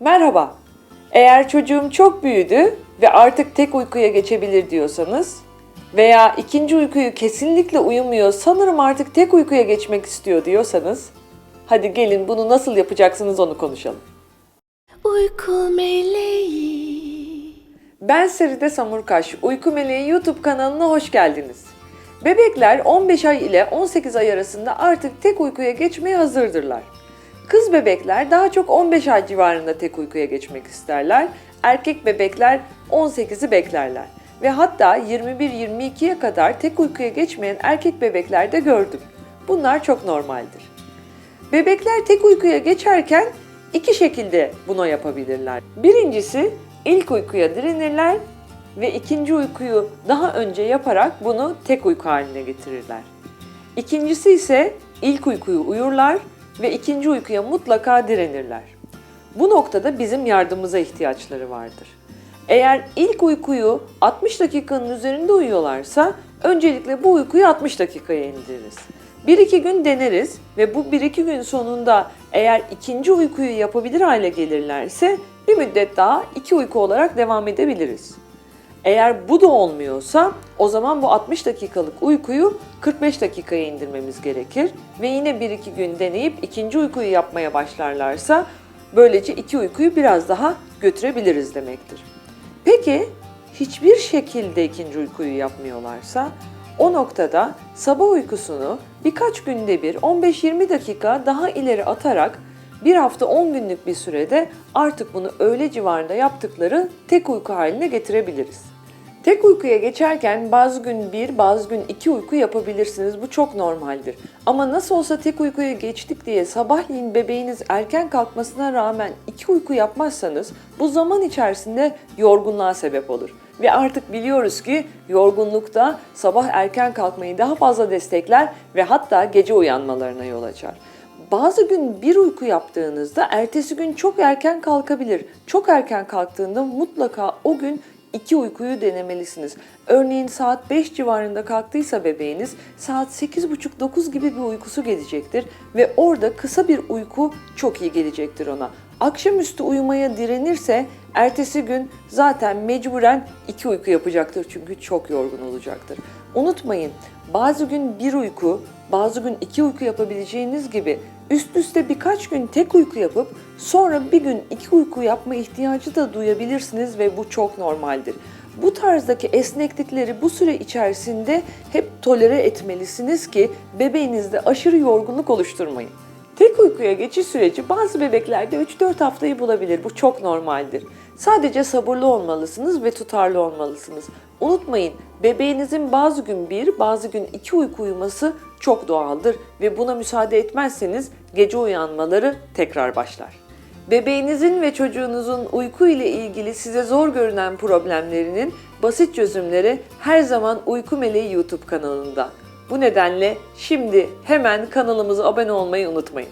Merhaba. Eğer çocuğum çok büyüdü ve artık tek uykuya geçebilir diyorsanız veya ikinci uykuyu kesinlikle uyumuyor, sanırım artık tek uykuya geçmek istiyor diyorsanız hadi gelin bunu nasıl yapacaksınız onu konuşalım. Uyku meleği Ben Seride Samurkaş, Uyku Meleği YouTube kanalına hoş geldiniz. Bebekler 15 ay ile 18 ay arasında artık tek uykuya geçmeye hazırdırlar. Kız bebekler daha çok 15 ay civarında tek uykuya geçmek isterler. Erkek bebekler 18'i beklerler. Ve hatta 21-22'ye kadar tek uykuya geçmeyen erkek bebekler de gördüm. Bunlar çok normaldir. Bebekler tek uykuya geçerken iki şekilde bunu yapabilirler. Birincisi ilk uykuya direnirler ve ikinci uykuyu daha önce yaparak bunu tek uyku haline getirirler. İkincisi ise ilk uykuyu uyurlar ve ikinci uykuya mutlaka direnirler. Bu noktada bizim yardımımıza ihtiyaçları vardır. Eğer ilk uykuyu 60 dakikanın üzerinde uyuyorlarsa öncelikle bu uykuyu 60 dakikaya indiririz. 1-2 gün deneriz ve bu 1-2 gün sonunda eğer ikinci uykuyu yapabilir hale gelirlerse bir müddet daha iki uyku olarak devam edebiliriz. Eğer bu da olmuyorsa o zaman bu 60 dakikalık uykuyu 45 dakikaya indirmemiz gerekir ve yine 1-2 gün deneyip ikinci uykuyu yapmaya başlarlarsa böylece iki uykuyu biraz daha götürebiliriz demektir. Peki hiçbir şekilde ikinci uykuyu yapmıyorlarsa o noktada sabah uykusunu birkaç günde bir 15-20 dakika daha ileri atarak bir hafta 10 günlük bir sürede artık bunu öğle civarında yaptıkları tek uyku haline getirebiliriz. Tek uykuya geçerken bazı gün bir, bazı gün iki uyku yapabilirsiniz. Bu çok normaldir. Ama nasıl olsa tek uykuya geçtik diye sabahleyin bebeğiniz erken kalkmasına rağmen iki uyku yapmazsanız bu zaman içerisinde yorgunluğa sebep olur. Ve artık biliyoruz ki yorgunlukta sabah erken kalkmayı daha fazla destekler ve hatta gece uyanmalarına yol açar. Bazı gün bir uyku yaptığınızda ertesi gün çok erken kalkabilir. Çok erken kalktığında mutlaka o gün iki uykuyu denemelisiniz. Örneğin saat 5 civarında kalktıysa bebeğiniz saat 8.30-9 gibi bir uykusu gelecektir ve orada kısa bir uyku çok iyi gelecektir ona. Akşamüstü uyumaya direnirse ertesi gün zaten mecburen iki uyku yapacaktır çünkü çok yorgun olacaktır. Unutmayın bazı gün bir uyku, bazı gün iki uyku yapabileceğiniz gibi üst üste birkaç gün tek uyku yapıp sonra bir gün iki uyku yapma ihtiyacı da duyabilirsiniz ve bu çok normaldir. Bu tarzdaki esneklikleri bu süre içerisinde hep tolere etmelisiniz ki bebeğinizde aşırı yorgunluk oluşturmayın. Tek uykuya geçiş süreci bazı bebeklerde 3-4 haftayı bulabilir. Bu çok normaldir. Sadece sabırlı olmalısınız ve tutarlı olmalısınız. Unutmayın, bebeğinizin bazı gün bir, bazı gün iki uyku uyuması çok doğaldır ve buna müsaade etmezseniz gece uyanmaları tekrar başlar. Bebeğinizin ve çocuğunuzun uyku ile ilgili size zor görünen problemlerinin basit çözümleri her zaman Uyku Meleği YouTube kanalında. Bu nedenle şimdi hemen kanalımıza abone olmayı unutmayın.